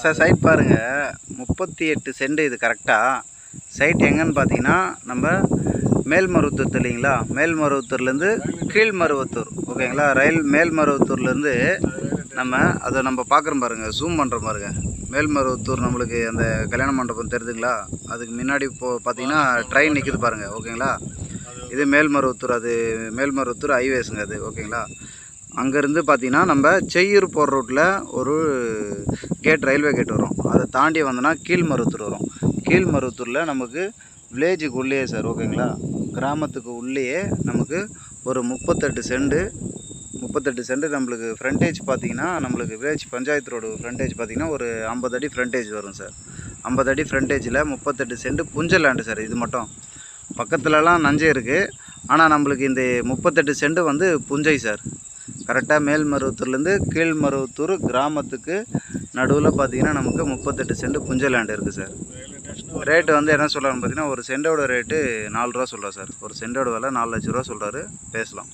Sir side பாருங்கள் முப்பத்தி எட்டு சென்ட் இது கரெக்டாக சைட் எங்கன்னு பார்த்தீங்கன்னா நம்ம மேல்மருவத்தூர் இல்லைங்களா மேல்மருவத்தூர்லேருந்து கீழ்மருவத்தூர். ஓகேங்களா? ரயில் மேல்மருவத்தூர்லேருந்து நம்ம அதை நம்ம பார்க்குறோம் பாருங்கள் ஜூம் பண்ணுற பாருங்க. மேல்மருவத்தூர் நம்மளுக்கு அந்த கல்யாண மண்டபம் தெரியுதுங்களா? அதுக்கு முன்னாடி இப்போ பார்த்தீங்கன்னா ட்ரெயின் நிற்குது பாருங்கள் ஓகேங்களா? இது மேல்மருவத்தூர் அது மேல்மருவத்தூர் ஹைவேஸுங்க அது. ஓகேங்களா? அங்கேருந்து பார்த்தீங்கன்னா நம்ம செய்யூர் போகிற ரூட்டில் ஒரு கேட் ரயில்வே கேட் வரும். அதை தாண்டி வந்தோன்னா கீழ்மருவத்தூர் வரும். கீழ்மருவத்தூரில் நமக்கு வில்லேஜுக்கு உள்ளேயே சார் ஓகேங்களா கிராமத்துக்கு உள்ளேயே நமக்கு ஒரு முப்பத்தெட்டு செண்டு முப்பத்தெட்டு சென்ட் நம்மளுக்கு ஃப்ரண்டேஜ் பார்த்தீங்கன்னா நம்மளுக்கு வில்லேஜ் பஞ்சாயத்து ரோடு ஃப்ரண்டேஜ் பார்த்தீங்கன்னா ஒரு ஐம்பது அடி ஃப்ரண்டேஜ் வரும் சார் ஐம்பது அடி ஃப்ரண்டேஜில் முப்பத்தெட்டு சென்ட் புஞ்ச லேண்டு சார் இது மட்டும். பக்கத்துலலாம் நஞ்சை இருக்குது ஆனால் நம்மளுக்கு இந்த முப்பத்தெட்டு செண்டு வந்து புஞ்சை சார் கரெக்டாக மேல்மருவத்தூர்லேருந்து கீழ்மருவத்தூர் கிராமத்துக்கு நடுவில் பார்த்தீங்கன்னா நமக்கு முப்பத்தெட்டு சென்ட் புஞ்ச லேண்ட் இருக்குது சார் ரேட்டு வந்து என்ன சொல்கிறாங்க பார்த்தீங்கன்னா ஒரு சென்டோட ரேட்டு நாலு ரூபா சொல்கிறோம் சார் ஒரு சென்டோட விலை நாலு லட்ச ரூபா சொல்கிறாரு பேசலாம்.